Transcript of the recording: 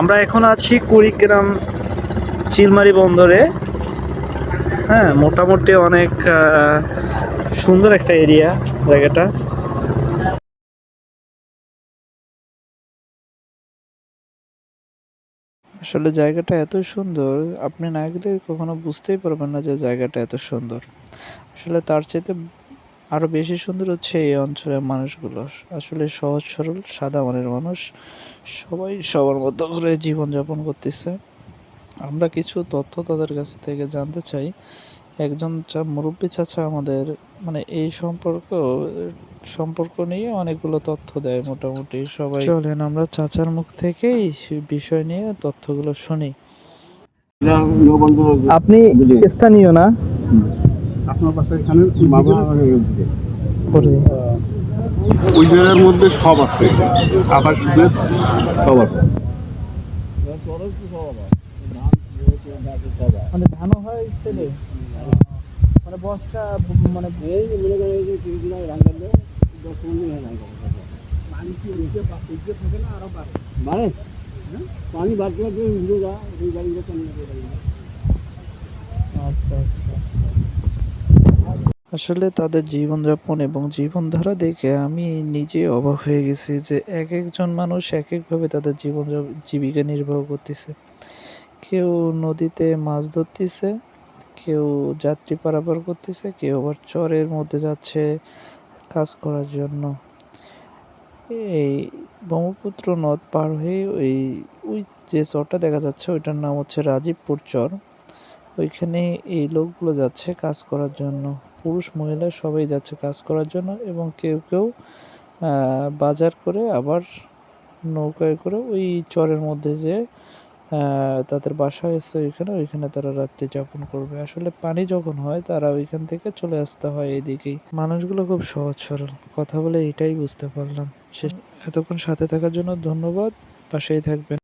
আমরা এখন আছি কুড়িগ্রাম চিলমারি বন্দরে। হ্যাঁ মোটামুটি অনেক সুন্দর একটা এরিয়া জায়গাটা। আসলে জায়গাটা এত সুন্দর, আপনি না গেলে কখনো বুঝতেই পারবেন না যে জায়গাটা এত সুন্দর। আসলে তার চাইতে আরও বেশি সুন্দর হচ্ছে এই অঞ্চলের মানুষগুলো। আসলে সহজ সরল সাদা মনের মানুষ। সবাই সবার মতো করে জীবনযাপন করতেছে। আমরা কিছু তথ্য তাদের কাছ থেকে জানতে চাই। একজন চা মুরব্বী চাচা আমাদের মানে এই সম্পর্ক সম্পর্ক নিয়ে অনেকগুলো তথ্য দেয় মোটামুটি। সবাই চলেন আমরা চাচার মুখ থেকেই বিষয় নিয়ে তথ্যগুলো শুনি। আপনি স্থানীয় না? আপনার পাশে এখানে? বাবা। করে ওই জায়গার মধ্যে সব আছে। আবার সব আছে। মানে ধানও হয় ছেলে। মানে বর্ষা মানে মানে পানি বাড়তে বাড়তে উঠে যা ওই গাড়িগুলো পানি আচ্ছা আচ্ছা। আসলে তাদের জীবনযাপন এবং জীবনধারা দেখে আমি নিজে অবাক হয়ে গেছি যে এক একজন মানুষ এক একভাবে তাদের জীবন জীবিকা নির্বাহ করতেছে। কেউ নদীতে মাছ ধরতেছে, কেউ যাত্রী পারাপার করতেছে, কেউ আবার চরের মধ্যে যাচ্ছে কাজ করার জন্য। এই ব্রহ্মপুত্র নদ পার হয়ে ওই ওই যে চরটা দেখা যাচ্ছে ওইটার নাম হচ্ছে রাজীবপুর চর। ওইখানে এই লোকগুলো যাচ্ছে কাজ করার জন্য। পুরুষ মহিলা সবাই যাচ্ছে কাজ করার জন্য এবং কেউ কেউ বাজার করে আবার নৌকায় করে ওই চরের মধ্যে যে তাদের বাসা হয়েছে ওইখানে ওইখানে তারা রাত্রি যাপন করবে। আসলে পানি যখন হয় তারা ওইখান থেকে চলে আসতে হয় এদিকেই মানুষগুলো খুব সহজ সরল। কথা বলে এটাই বুঝতে পারলাম। শেষ এতক্ষণ সাথে থাকার জন্য ধন্যবাদ। পাশেই থাকবেন।